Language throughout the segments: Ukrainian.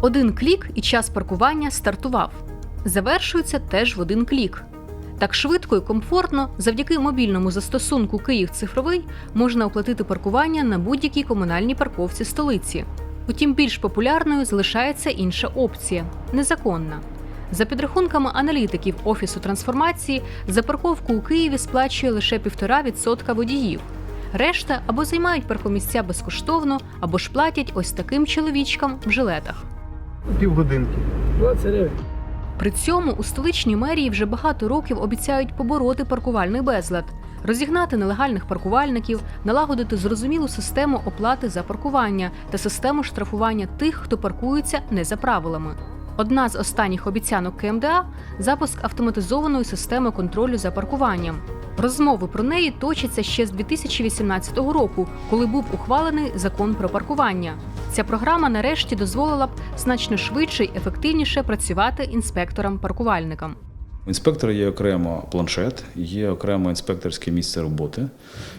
Один клік і час паркування стартував. Завершується теж в один клік. Так швидко і комфортно, завдяки мобільному застосунку Київ цифровий можна оплатити паркування на будь-якій комунальній парковці столиці. Утім, більш популярною залишається інша опція незаконна. За підрахунками аналітиків Офісу трансформації, за парковку у Києві сплачує лише 1,5% водіїв. Решта або займають паркомісця безкоштовно, або ж платять ось таким чоловічкам в жилетах. Півгодинки. 20 гривень. При цьому у столичній мерії вже багато років обіцяють побороти паркувальний безлад, розігнати нелегальних паркувальників, налагодити зрозумілу систему оплати за паркування та систему штрафування тих, хто паркується не за правилами. Одна з останніх обіцянок КМДА запуск автоматизованої системи контролю за паркуванням. Розмови про неї точаться ще з 2018 року, коли був ухвалений закон про паркування. Ця програма нарешті дозволила б значно швидше й ефективніше працювати інспекторам-паркувальникам. У інспектора є окремо планшет, є окремо інспекторське місце роботи,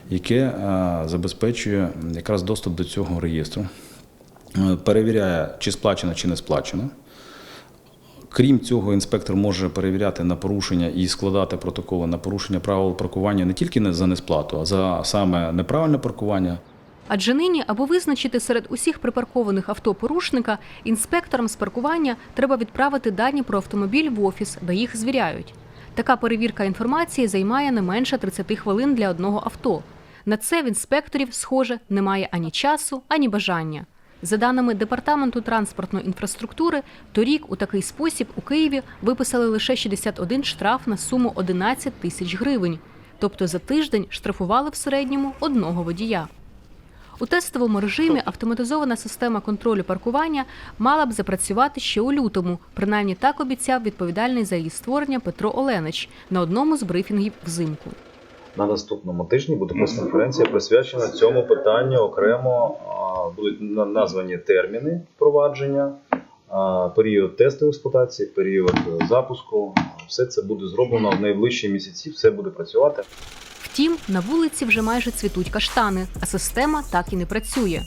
яке е, забезпечує якраз доступ до цього реєстру, Е, перевіряє, чи сплачено, чи не сплачено. Крім цього, інспектор може перевіряти на порушення і складати протоколи на порушення правил паркування не тільки за несплату, а за саме неправильне паркування. Адже нині, аби визначити серед усіх припаркованих авто порушника, інспекторам з паркування треба відправити дані про автомобіль в офіс, де їх звіряють. Така перевірка інформації займає не менше 30 хвилин для одного авто. На це в інспекторів, схоже, немає ані часу, ані бажання. За даними департаменту транспортної інфраструктури, торік у такий спосіб у Києві виписали лише 61 штраф на суму 11 тисяч гривень. Тобто за тиждень штрафували в середньому одного водія. У тестовому режимі автоматизована система контролю паркування мала б запрацювати ще у лютому. Принаймні так обіцяв відповідальний за її створення Петро Оленич на одному з брифінгів взимку. На наступному тижні буде прес-конференція присвячена цьому питанню окремо. Будуть названі терміни впровадження, період тестової експлуатації, період запуску. Все це буде зроблено в найближчі місяці. Все буде працювати. Втім, на вулиці вже майже цвітуть каштани, а система так і не працює.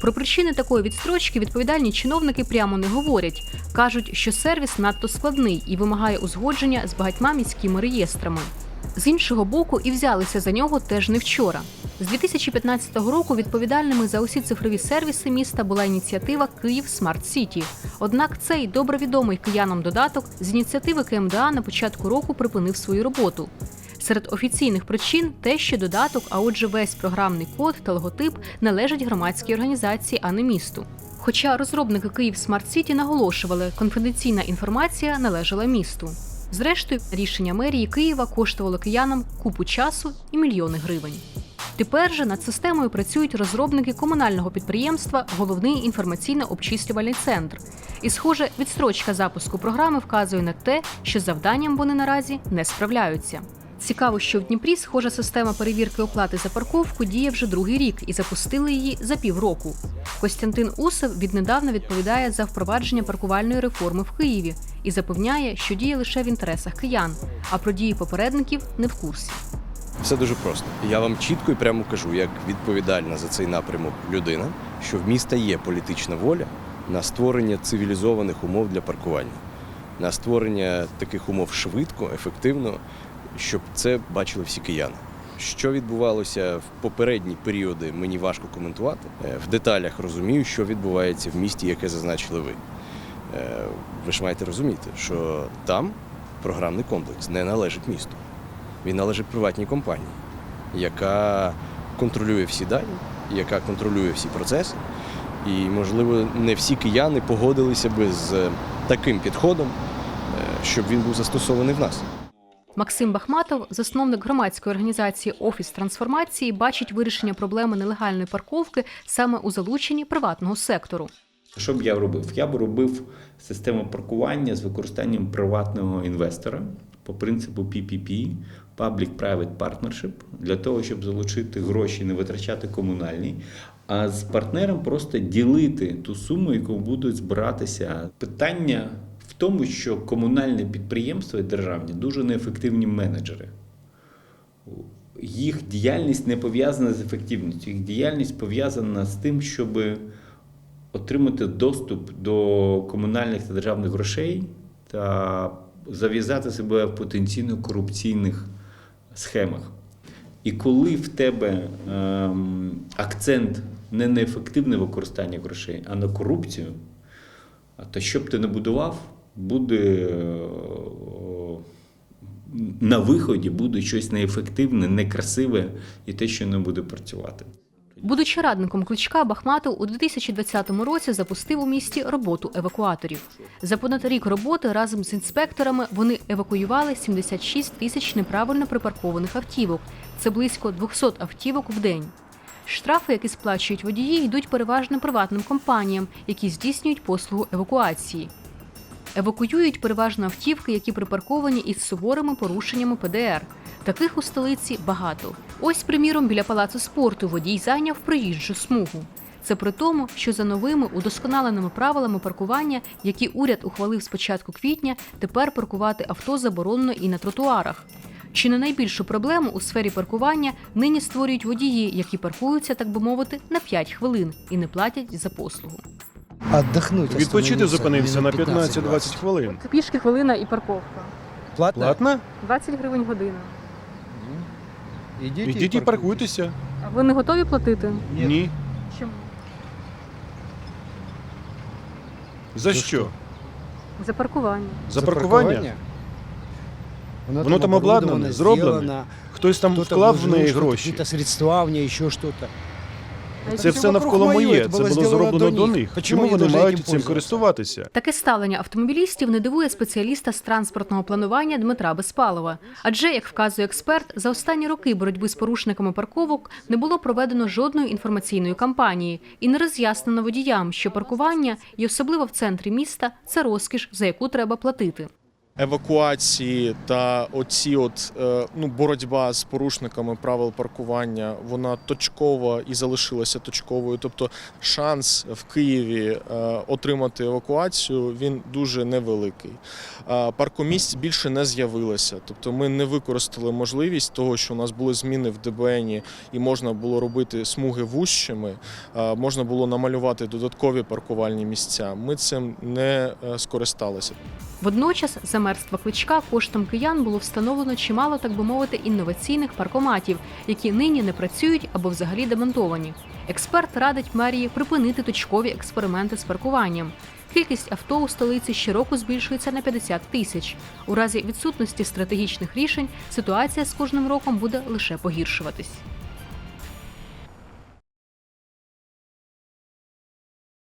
Про причини такої відстрочки відповідальні чиновники прямо не говорять. кажуть, що сервіс надто складний і вимагає узгодження з багатьма міськими реєстрами. З іншого боку, і взялися за нього теж не вчора. З 2015 року відповідальними за усі цифрові сервіси міста була ініціатива Київ Смарт Сіті. Однак цей добре відомий киянам додаток з ініціативи КМДА на початку року припинив свою роботу. Серед офіційних причин те, що додаток, а отже, весь програмний код та логотип належать громадській організації, а не місту. Хоча розробники Київ Смарт Сіті наголошували, конфіденційна інформація належала місту. Зрештою, рішення мерії Києва коштувало киянам купу часу і мільйони гривень. Тепер же над системою працюють розробники комунального підприємства Головний інформаційно-обчислювальний центр. І, схоже, відстрочка запуску програми вказує на те, що завданням вони наразі не справляються. Цікаво, що в Дніпрі схожа система перевірки оплати за парковку діє вже другий рік і запустили її за півроку. Костянтин Усов віднедавна відповідає за впровадження паркувальної реформи в Києві і запевняє, що діє лише в інтересах киян, а про дії попередників не в курсі. Все дуже просто. Я вам чітко і прямо кажу, як відповідальна за цей напрямок людина, що в міста є політична воля на створення цивілізованих умов для паркування, на створення таких умов швидко, ефективно, щоб це бачили всі кияни. Що відбувалося в попередні періоди, мені важко коментувати. Е, В деталях розумію, що відбувається в місті, яке зазначили ви. Е, Ви ж маєте розуміти, що там програмний комплекс не належить місту. Він належить приватній компанії, яка контролює всі дані, яка контролює всі процеси. І, можливо, не всі кияни погодилися би з таким підходом, е, щоб він був застосований в нас. Максим Бахматов, засновник громадської організації Офіс трансформації, бачить вирішення проблеми нелегальної парковки саме у залученні приватного сектору. Що б я робив? Я б робив систему паркування з використанням приватного інвестора по принципу PPP, Public-Private Partnership, для того, щоб залучити гроші, не витрачати комунальні, а з партнером просто ділити ту суму, яку будуть збиратися. Питання в тому, що комунальне підприємство і державні дуже неефективні менеджери. Їх діяльність не пов'язана з ефективністю, їх діяльність пов'язана з тим, щоб отримати доступ до комунальних та державних грошей та зав'язати себе в потенційно корупційних схемах. І коли в тебе ем, акцент не на ефективне використання грошей, а на корупцію, то що б ти не будував, буде е, на виході буде щось неефективне, некрасиве і те, що не буде працювати. Будучи радником Кличка, Бахматов у 2020 році запустив у місті роботу евакуаторів. За понад рік роботи разом з інспекторами вони евакуювали 76 тисяч неправильно припаркованих автівок. Це близько 200 автівок в день. Штрафи, які сплачують водії, йдуть переважно приватним компаніям, які здійснюють послугу евакуації. Евакуюють переважно автівки, які припарковані із суворими порушеннями ПДР. Таких у столиці багато. Ось, приміром, біля палацу спорту водій зайняв проїжджу смугу. Це при тому, що за новими удосконаленими правилами паркування, які уряд ухвалив з початку квітня, тепер паркувати авто заборонено і на тротуарах. Чи не найбільшу проблему у сфері паркування нині створюють водії, які паркуються, так би мовити, на 5 хвилин і не платять за послугу. Отдохнуть. Відпочити зупинився на 15-20 хвилин. Пішки хвилина і парковка. Платно? Платно? 20 гривень година. Идите, Ідіть і паркуйтеся. А ви не готові платити? Ні. Чому? За що? За паркування. За паркування? Воно там обладнане, зроблене. Хтось там вклав в неї гроші. Средства в ней, еще что-то. Це всё все навколо вокруг моє, моє. це Це було було зроблено зроблено до до них. них. Почему Чому вони вони должны мають этим цим пользуватися? користуватися? Таке ставлення автомобілістів не дивує спеціаліста з транспортного планування Дмитра Безпалова. Адже, як вказує експерт, за останні роки боротьби з порушниками парковок не було проведено жодної інформаційної кампанії і не роз'яснено водіям, що паркування, і особливо в центрі міста, це розкіш, за яку треба платити. евакуації та оці от е, ну боротьба з порушниками правил паркування вона точкова і залишилася точковою. Тобто шанс в Києві е, отримати евакуацію він дуже невеликий. Паркомісць більше не з'явилося. Тобто ми не використали можливість того, що у нас були зміни в ДБНі і можна було робити смуги вущими, можна було намалювати додаткові паркувальні місця. Ми цим не е, скористалися. Водночас, за мерства кличка коштом киян було встановлено чимало, так би мовити, інноваційних паркоматів, які нині не працюють або взагалі демонтовані. Експерт радить мерії припинити точкові експерименти з паркуванням. Кількість авто у столиці щороку збільшується на 50 тисяч. У разі відсутності стратегічних рішень ситуація з кожним роком буде лише погіршуватись.